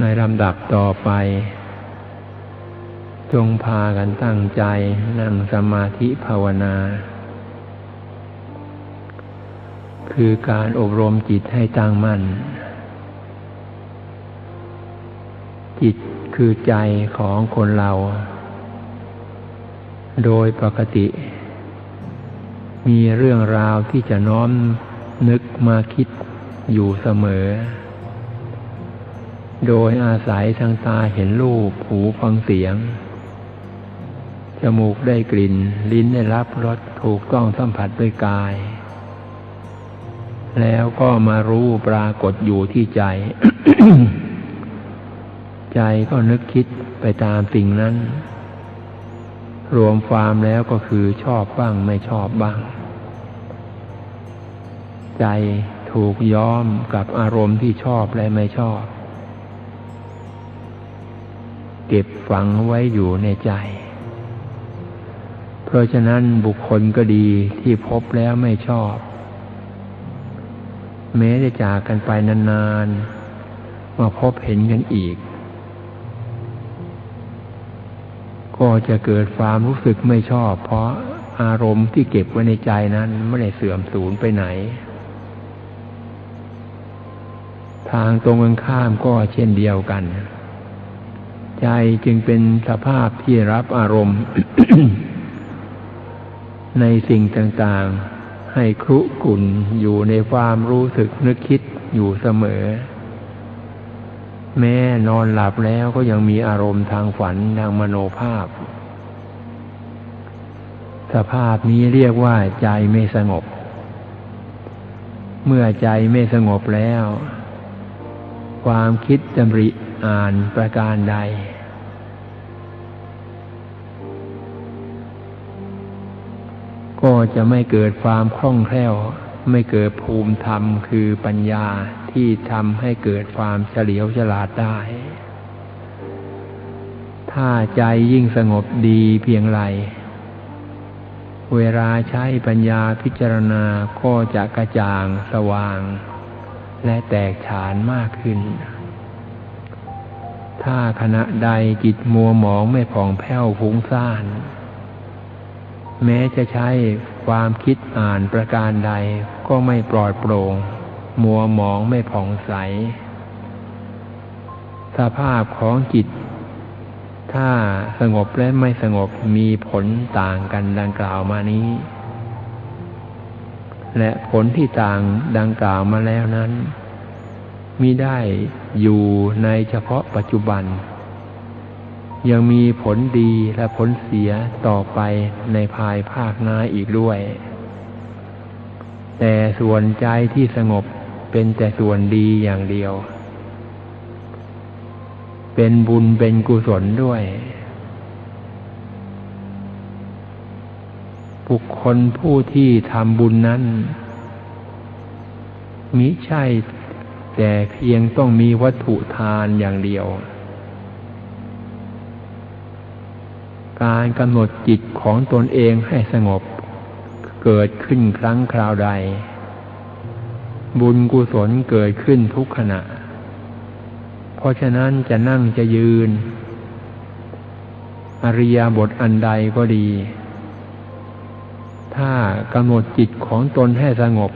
ในลำดับต่อไป จงพากันตั้งใจนั่งสมาธิภาวนา คือการอบรมจิตให้ตั้งมั่น จิตคือใจของคนเรา โดยปกติ มีเรื่องราวที่จะน้อมนึกมาคิดอยู่เสมอ โดยอาศัยทางตาเห็นรูป หูฟังเสียง จมูกได้กลิ่น ลิ้นได้รับรสถูกต้องสัมผัสด้วยกาย แล้วก็มารู้ปรากฏอยู่ที่ใจ ใจก็นึกคิดไปตามสิ่งนั้น รวมความแล้วก็คือชอบบ้างไม่ชอบบ้าง ใจถูกย้อมกับอารมณ์ที่ชอบและไม่ชอบ เก็บฝังไว้อยู่ในใจ เพราะฉะนั้นบุคคลก็ดีที่พบแล้วไม่ชอบ แม้จะจากกันไปนานๆ มาพบเห็นกันอีก ก็จะเกิดความรู้สึกไม่ชอบ เพราะอารมณ์ที่เก็บไว้ในใจนั้นไม่ได้เสื่อมสูญไปไหน ทางตรงกันข้ามก็เช่นเดียวกัน ใจจึงเป็นสภาพที่รับอารมณ์ ในสิ่งต่างๆ ให้ครุกุ่นอยู่ในความรู้สึกนึกคิดอยู่เสมอ แม้นอนหลับแล้วก็ยังมีอารมณ์ทางฝันทางมโนภาพ สภาพนี้เรียกว่าใจไม่สงบ เมื่อใจไม่สงบแล้ว ความคิดจำริ อ่านประการใด ก็จะไม่เกิดความคล่องแคล่ว ไม่เกิดภูมิธรรมคือปัญญาที่ทำให้เกิดความเฉลียวฉลาดได้ ถ้าใจยิ่งสงบดีเพียงไร เวลาใช้ปัญญาพิจารณาก็จะกระจ่างสว่าง และแตกฉานมากขึ้น ถ้าขณะใดจิตมัวหมองไม่ผ่องแผ้วฟุ้งซ่าน แม้จะใช้ความคิดอ่านประการใดก็ไม่ปลอดโปร่ง มัวหมองไม่ผ่องใส สภาพของจิต ถ้าสงบและไม่สงบมีผลต่างกันดังกล่าวมานี้ และผลที่ต่างดังกล่าวมาแล้วนั้นมิได้ อยู่ในเฉพาะปัจจุบัน ยังมีผลดีและผลเสียต่อไปในภายภาคหน้าอีกด้วย แต่ส่วนใจที่สงบเป็นแต่ส่วนดีอย่างเดียว เป็นบุญเป็นกุศลด้วยบุคคลผู้ที่ทำบุญนั้นมิใช่ แต่เพียงต้องมีวัตถุทานอย่างเดียว การกำหนดจิตของตนเองให้สงบ เกิดขึ้นครั้งคราวใด บุญกุศลเกิดขึ้นทุกขณะ เพราะฉะนั้นจะนั่งจะยืน อริยบทอันใดก็ดี ถ้ากำหนดจิตของตนให้สงบ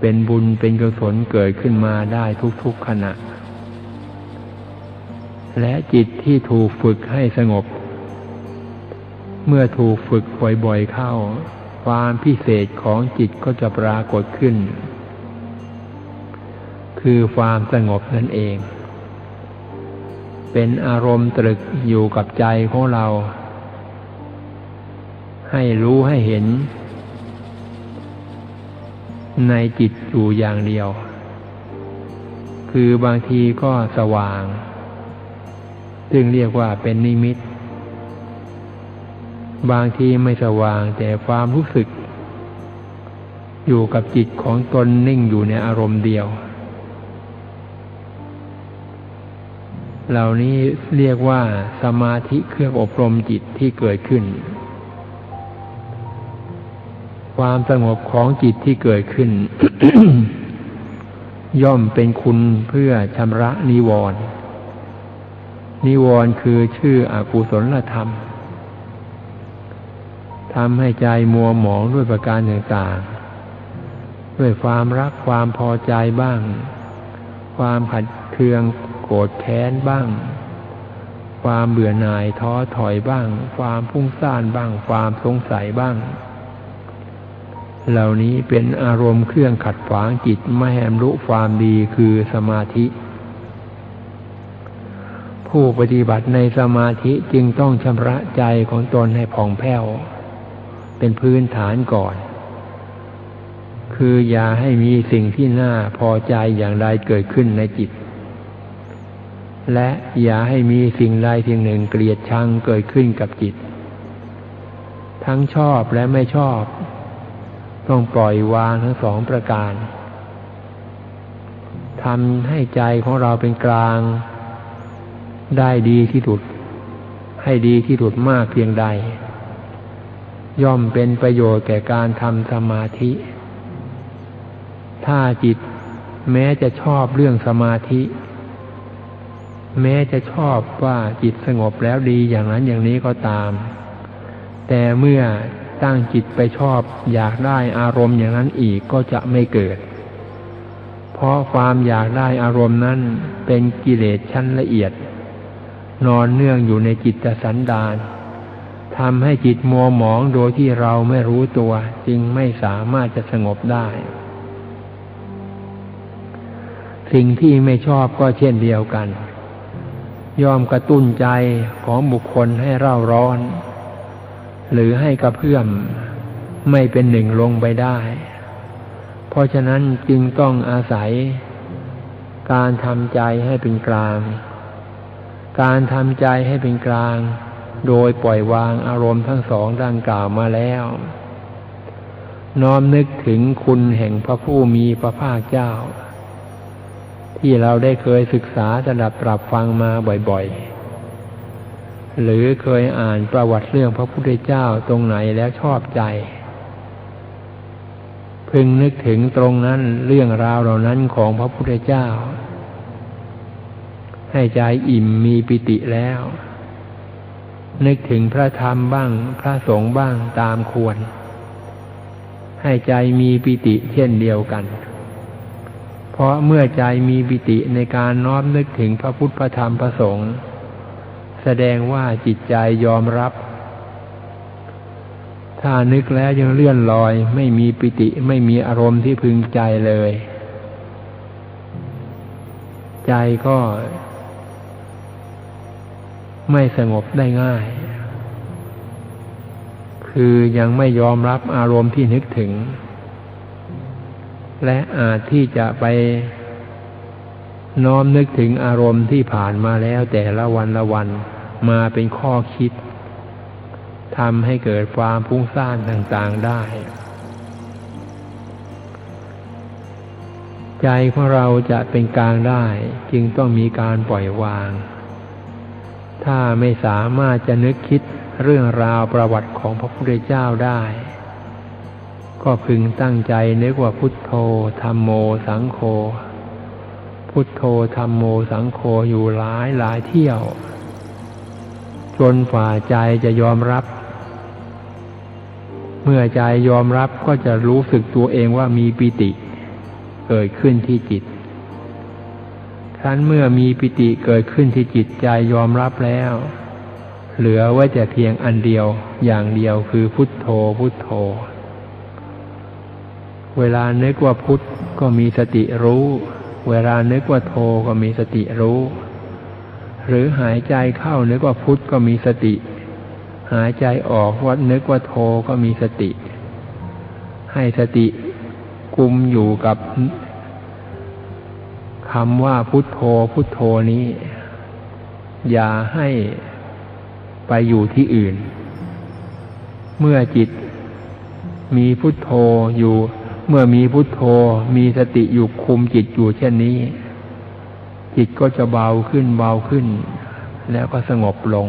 เป็นบุญเป็นกุศลเกิดขึ้นมาได้ทุกๆขณะ และจิตที่ถูกฝึกให้สงบ เมื่อถูกฝึกบ่อยๆเข้า ความพิเศษของจิตก็จะปรากฏขึ้น คือความสงบนั่นเอง เป็นอารมณ์ตรึกอยู่กับใจของเรา ให้รู้ให้เห็น ในจิตอยู่อย่างเดียว คือบางทีก็สว่าง ซึ่งเรียกว่าเป็นนิมิต บางทีไม่สว่างแต่ความรู้สึก อยู่กับจิตของตนนิ่งอยู่ในอารมณ์เดียว เหล่านี้เรียกว่าสมาธิเครื่องอบรมจิตที่เกิดขึ้น ความสงบของจิตที่เกิดขึ้น ย่อมเป็นคุณเพื่อชำระนิวรณ์นิวรณ์คือชื่ออกุศลธรรมทำให้ใจมัวหมองด้วยประการต่างๆด้วยความรักความพอใจบ้าง ความขัดเคืองโกรธแค้นบ้าง ความเบื่อหน่ายท้อถอยบ้าง ความพุ่งซ่านบ้าง ความสงสัยบ้าง เหล่านี้เป็นอารมณ์เครื่องขัดขวางจิตไม่แหมรู้ความดีคือสมาธิ ผู้ปฏิบัติในสมาธิจึงต้องชำระใจของตนให้ผ่องแผ้ว เป็นพื้นฐานก่อน คืออย่าให้มีสิ่งที่น่าพอใจอย่างใดเกิดขึ้นในจิต และอย่าให้มีสิ่งใดสิ่งหนึ่งเกลียดชังเกิดขึ้นกับจิต ทั้งชอบและไม่ชอบ ต้องปล่อยวางทั้งสองประการทำให้ใจของเราเป็นกลาง ได้ดีที่สุด ให้ดีที่สุดมากเพียงใด ย่อมเป็นประโยชน์แก่การทำสมาธิ ถ้าจิตแม้จะชอบเรื่องสมาธิ แม้จะชอบว่าจิตสงบแล้วดีอย่างนั้นอย่างนี้ก็ตาม แต่เมื่อ ตั้งจิตไปชอบ อยากได้อารมณ์อย่างนั้นอีกก็จะไม่เกิด เพราะความอยากได้อารมณ์นั้นเป็นกิเลสชั้นละเอียด นอนเนื่องอยู่ในจิตสันดานทำให้จิตมัวหมองโดยที่เราไม่รู้ตัวจึงไม่สามารถจะสงบได้ สิ่งที่ไม่ชอบก็เช่นเดียวกัน ยอมกระตุ้นใจของบุคคลให้เร่าร้อน หรือให้กระเพื่อมไม่เป็นหนึ่งลงไปได้ เพราะฉะนั้นจึงต้องอาศัย การทำใจให้เป็นกลาง การทำใจให้เป็นกลาง โดยปล่อยวางอารมณ์ทั้งสองดังกล่าวมาแล้ว น้อมนึกถึงคุณแห่งพระผู้มีพระภาคเจ้า ที่เราได้เคยศึกษาสดับปรับฟังมาบ่อยๆ หรือเคยอ่านประวัติเรื่องพระพุทธเจ้าตรงไหนแล้วชอบใจ พึงนึกถึงตรงนั้นเรื่องราวเหล่านั้นของพระพุทธเจ้า ให้ใจอิ่มมีปิติแล้ว นึกถึงพระธรรมบ้าง พระสงฆ์บ้างตามควร ให้ใจมีปิติเช่นเดียวกัน เพราะเมื่อใจมีปิติในการน้อมนึกถึงพระพุทธพระธรรมพระสงฆ์ แสดงว่าจิตใจยอมรับ ถ้านึกแล้วยังเลื่อนลอย ไม่มีปิติไม่มีอารมณ์ที่พึงใจเลย ใจก็ ไม่สงบได้ง่าย คือยังไม่ยอมรับอารมณ์ที่นึกถึง และอาจที่จะไป น้อมนึกถึงอารมณ์ที่ผ่านมาแล้วแต่ละวันละวันมาเป็นข้อคิดทำให้เกิดความพุ่งซ่านต่างๆได้ ใจของเราจะเป็นกลางได้จึงต้องมีการปล่อยวาง ถ้าไม่สามารถจะนึกคิดเรื่องราวประวัติของพระพุทธเจ้าได้ ก็พึงตั้งใจนึกว่าพุทโธธรรมโมสังโฆ พุทโธธรรมโมสังโฆอยู่หลายหลายเที่ยว จนฝ่าใจจะยอมรับ เมื่อใจยอมรับก็จะรู้สึกตัวเองว่ามีปิติ เกิดขึ้นที่จิตครั้นเมื่อมีปิติเกิดขึ้นที่จิตใจยอมรับแล้ว เหลือไว้แต่เพียงอันเดียวอย่างเดียวคือพุทโธพุทโธ เวลานึกว่าพุทธก็มีสติรู้ เวลานึกว่าโธก็มีสติรู้ หรือหายใจเข้านึกว่าพุทก็มีสติ หายใจออกวัดนึกว่าโธก็มีสติ ให้สติกุมอยู่กับคำว่าพุทโธพุทโธนี้ อย่าให้ไปอยู่ที่อื่น เมื่อจิตมีพุทโธอยู่ เมื่อมีพุทโธมีสติอยู่คุมจิตอยู่เช่นนี้ จิตก็จะเบาขึ้นเบาขึ้น แล้วก็สงบลง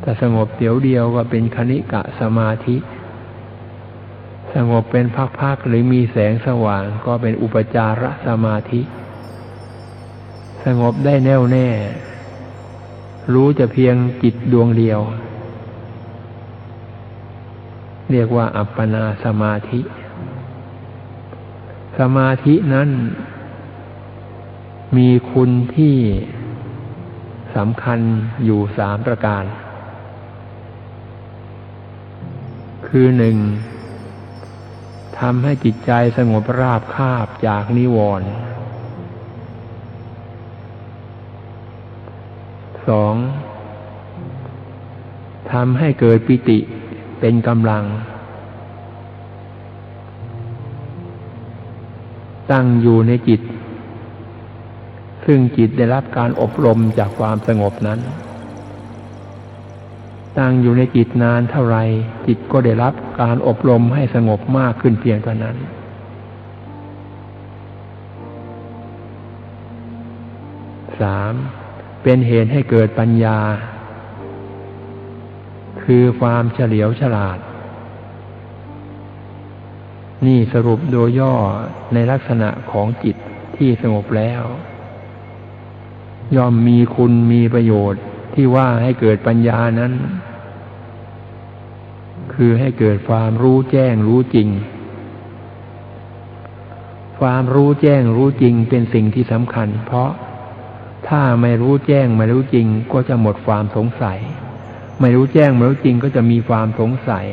แต่สงบเดี๋ยวเดียวก็เป็นคณิกะสมาธิสสงบเป็นพักๆหรือมีแสงสว่างก็เป็นอุปจารสมาธิ สงบได้แน่วแน่ รู้จะเพียงจิตดวงเดียว เรียกว่าอัปปนาสมาธิ สมาธินั้น มีคุณที่สำคัญอยู่สามประการ คือหนึ่งทำให้จิตใจสงบราบคาบจากนิวรณ์สองทำให้เกิดปิติ เป็นกำลัง ตั้งอยู่ในจิต ซึ่งจิตได้รับการอบรมจากความสงบนั้น ตั้งอยู่ในจิตนานเท่าไรจิตก็ได้รับการอบรมให้สงบมากขึ้นเพียงเท่านั้นสามเป็นเหตุให้เกิดปัญญา คือความเฉลียวฉลาด นี่สรุปโดยย่อในลักษณะของจิตที่สงบแล้ว ย่อมมีคุณมีประโยชน์ที่ว่าให้เกิดปัญญานั้น คือให้เกิดความรู้แจ้งรู้จริง ความรู้แจ้งรู้จริงเป็นสิ่งที่สำคัญ เพราะถ้าไม่รู้แจ้งไม่รู้จริงก็จะหมดความสงสัย ไม่รู้แจ้งไม่รู้จริงก็จะมีความสงสัย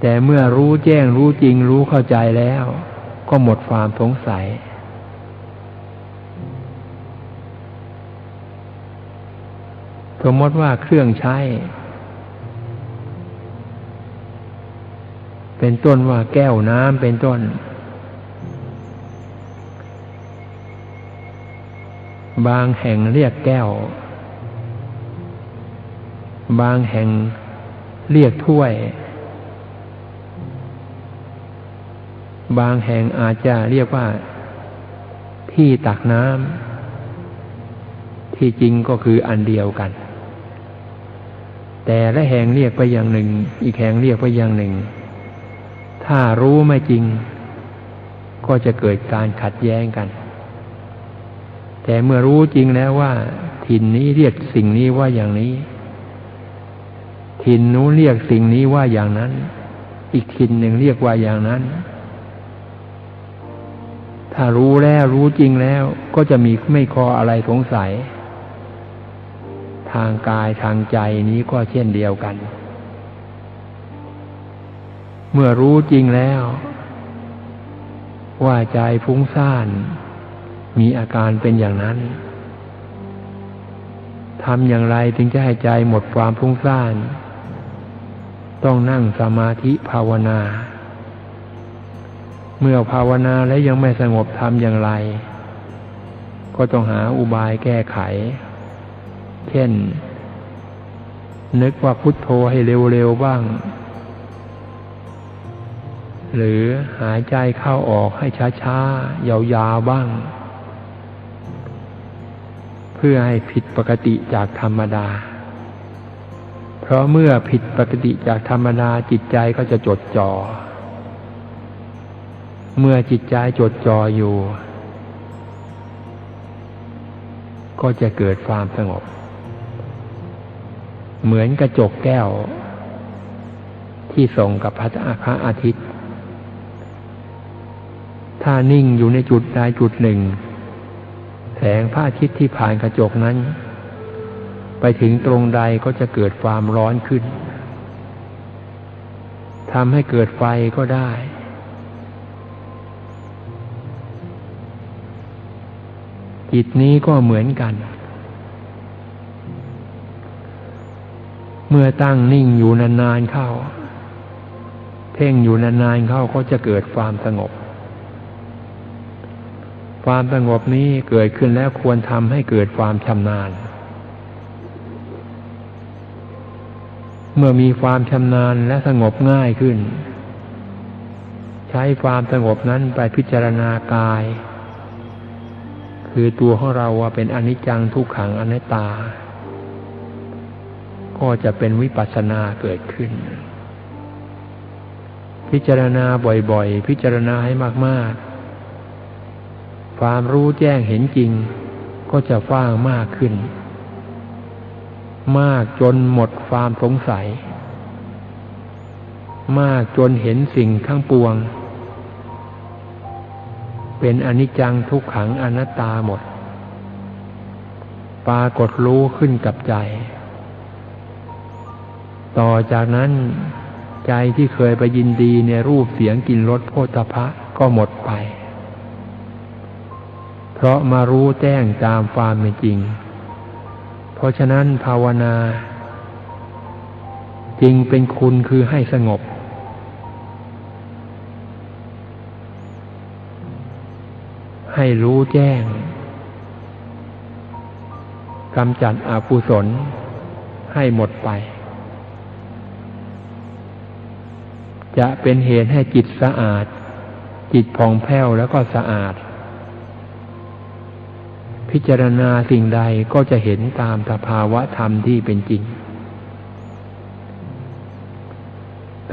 แต่เมื่อรู้แจ้งรู้จริงรู้เข้าใจแล้ว ก็หมดความสงสัย สมมติว่าเครื่องใช้ เป็นต้นว่าแก้วน้ำเป็นต้นบางแห่งเรียกแก้ว บางแห่งเรียกถ้วย บางแห่งอาจจะเรียกว่าที่ตักน้ำที่จริงก็คืออันเดียวกัน แต่ละแห่งเรียกไปอย่างหนึ่ง อีกแห่งเรียกไปอย่างหนึ่ง ถ้ารู้ไม่จริง ก็จะเกิดการขัดแย้งกัน แต่เมื่อรู้จริงแล้วว่า ถิ่นนี้เรียกสิ่งนี้ว่าอย่างนี้ ถิ่นนู้นเรียกสิ่งนี้ว่าอย่างนั้น อีกถิ่นหนึ่งเรียกว่าอย่างนั้น ถ้ารู้แล้วรู้จริงแล้วก็จะมีไม่คออะไรสงสัย ทางกายทางใจนี้ก็เช่นเดียวกัน เมื่อรู้จริงแล้ว ว่าใจฟุ้งซ่านมีอาการเป็นอย่างนั้นทำอย่างไรถึงจะให้ใจหมดความฟุ้งซ่าน ต้องนั่งสมาธิภาวนา เมื่อภาวนาแล้วยังไม่สงบทำอย่างไร ก็ต้องหาอุบายแก้ไข เช่น นึกว่าพุทโธให้เร็วๆบ้าง หรือหายใจเข้าออกให้ช้าๆ ยาวๆบ้าง เพื่อให้ผิดปกติจากธรรมดา เพราะเมื่อผิดปกติจากธรรมดาจิตใจก็จะจดจอ่อ เมื่อจิตใจจดจ่ออยู่ ก็จะเกิดความสงบ เหมือนกระจกแก้ว ที่ส่งกับพระอาทิตย์ ถ้านิ่งอยู่ในจุดใดจุดหนึ่ง แสงพระอาทิตย์ที่ผ่านกระจกนั้น ไปถึงตรงใดก็จะเกิดความร้อนขึ้นทำให้เกิดไฟก็ได้ จิตนี้ก็เหมือนกัน เมื่อตั้งนิ่งอยู่นานๆเข้า เพ่งอยู่นานๆเข้าก็จะเกิดความสงบ ความสงบนี้เกิดขึ้นแล้วควรทำให้เกิดความชำนาญ เมื่อมีความชำนาญและสงบง่ายขึ้น ใช้ความสงบนั้นไปพิจารณากาย คือตัวของเราว่าเป็นอนิจจังทุกขังอนัตตา ก็จะเป็นวิปัสสนาเกิดขึ้น พิจารณาบ่อยๆ พิจารณาให้มากๆ ความรู้แจ้งเห็นจริงก็จะฟ้างมากขึ้น มากจนหมดความสงสัย มากจนเห็นสิ่งทั้งปวง เป็นอนิจจังทุกขังอนัตตาหมด ปรากฏรู้ขึ้นกับใจ ต่อจากนั้นใจที่เคยไปยินดีในรูปเสียงกลิ่นรสโพธพะก็หมดไป เพราะมารู้แจ้งตามความเป็นจริง เพราะฉะนั้นภาวนาจริงเป็นคุณคือให้สงบ ให้รู้แจ้งกำจัดอกุศลให้หมดไป จะเป็นเหตุให้จิตสะอาด จิตผ่องแผ้วแล้วก็สะอาด พิจารณาสิ่งใดก็จะเห็นตามสภาวะธรรมที่เป็นจริง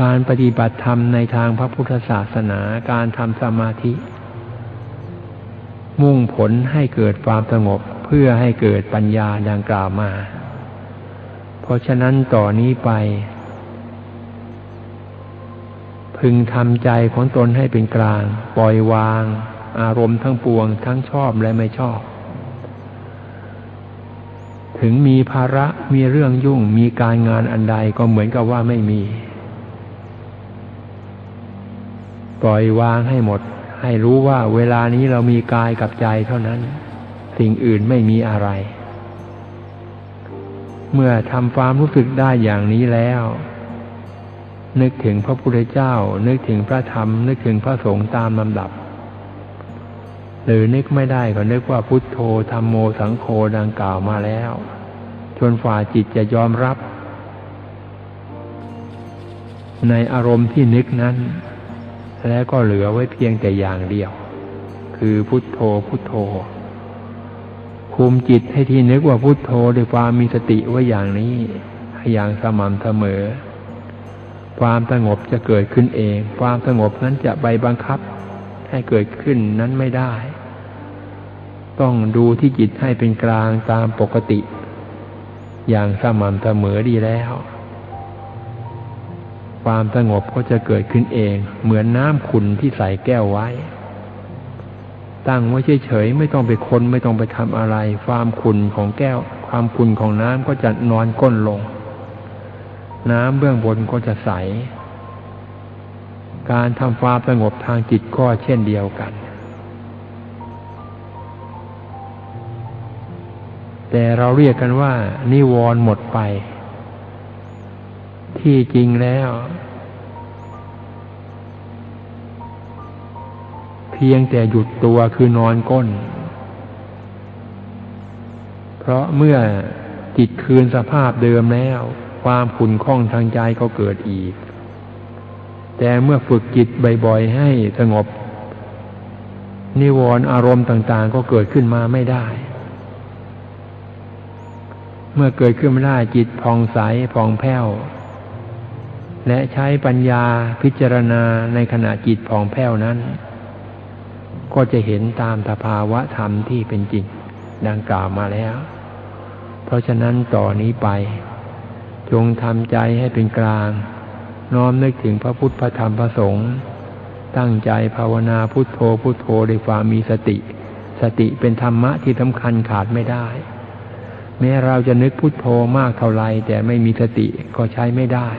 การปฏิบัติธรรมในทางพระพุทธศาสนาการทำสมาธิ มุ่งผลให้เกิดความสงบเพื่อให้เกิดปัญญาดังกล่าวมา เพราะฉะนั้นต่อนนี้ไป พึงทำใจของตนให้เป็นกลาง ปล่อยวางอารมณ์ทั้งปวงทั้งชอบและไม่ชอบ ถึงมีภาระมีเรื่องยุ่ง มีการงานอันใดก็เหมือนกับว่าไม่มี ปล่อยวางให้หมด ให้รู้ว่าเวลานี้เรามีกายกับใจเท่านั้น สิ่งอื่นไม่มีอะไร เมื่อทำความรู้สึกได้อย่างนี้แล้ว นึกถึงพระพุทธเจ้า นึกถึงพระธรรม นึกถึงพระสงฆ์ตามลำดับหรือนึกไม่ได้ก็นึกว่าพุทโธธรรมโมสังโฆดังกล่าวมาแล้ว จนฝ่าจิตจะยอมรับ ในอารมณ์ที่นึกนั้น แล้วก็เหลือไว้เพียงแต่อย่างเดียว คือพุทโธพุทโธ คุมจิตให้ที่นึกว่าพุทโธด้วยความมีสติไว้อย่างนี้อย่างสม่ำเสมอ ความสงบจะเกิดขึ้นเอง ความสงบนั้นจะไปบังคับ ให้เกิดขึ้นนั้นไม่ได้ ต้องดูที่จิตให้เป็นกลางตามปกติ อย่างสม่ำเสมอดีแล้ว ความสงบก็จะเกิดขึ้นเอง เหมือนน้ำขุนที่ใส่แก้วไว้ ตั้งไว้เฉยๆไม่ต้องไปคนไม่ต้องไปทำอะไร ความขุนของแก้ว ความขุนของน้ำก็จะนอนก้นลง น้ำเบื้องบนก็จะใส การทำความสงบทางจิตก็เช่นเดียวกัน แต่เราเรียกกันว่า นิวรณ์หมดไป ที่จริงแล้ว เพียงแต่หยุดตัวคือนอนก้น เพราะเมื่อจิตคืนสภาพเดิมแล้ว ความขุ่นข้องทางใจก็เกิดอีก แต่เมื่อฝึกจิตบ่อยๆ ให้สงบ นิวรณ์อารมณ์ต่างๆ ก็เกิดขึ้นมาไม่ได้ เมื่อเกิดขึ้นม่ได้จิตผ่องใสผ่องแผ้ว และใช้ปัญญาพิจารณาในขณะจิตผ่องแผ้วนั้น ก็จะเห็นตามสภาวะธรรมที่เป็นจริงดังกล่าวมาแล้ว เพราะฉะนั้นต่อนนี้ไป จงทำใจให้เป็นกลาง น้อมนึกถึงพระพุทธพระธรรมพระสงฆ์ตั้งใจภาวนาพุทโธพุทโธด้วยความมีสติ สติเป็นธรรมะที่สำคัญขาดไม่ได้ แม้เราจะนึกพุทโธมากเท่าไรแต่ไม่มีสติก็ใช้ไม่ได้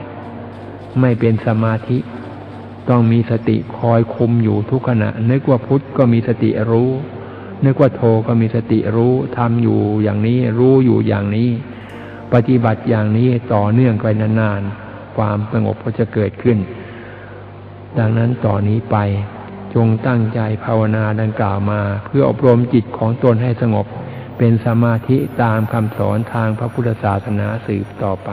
ไม่เป็นสมาธิ ต้องมีสติคอยคุมอยู่ทุกขณะ นึกว่าพุทธก็มีสติรู้ นึกว่าโธก็มีสติรู้ทำอยู่อย่างนี้รู้อยู่อย่างนี้ ปฏิบัติอย่างนี้ต่อเนื่องไปนานๆ ความสงบก็จะเกิดขึ้น ดังนั้นต่อนนี้ไปจงตั้งใจภาวนาดังกล่าวมา เพื่ออบรมจิตของตนให้สงบ เป็นสมาธิตามคำสอนทางพระพุทธศาสนาสืบต่อไป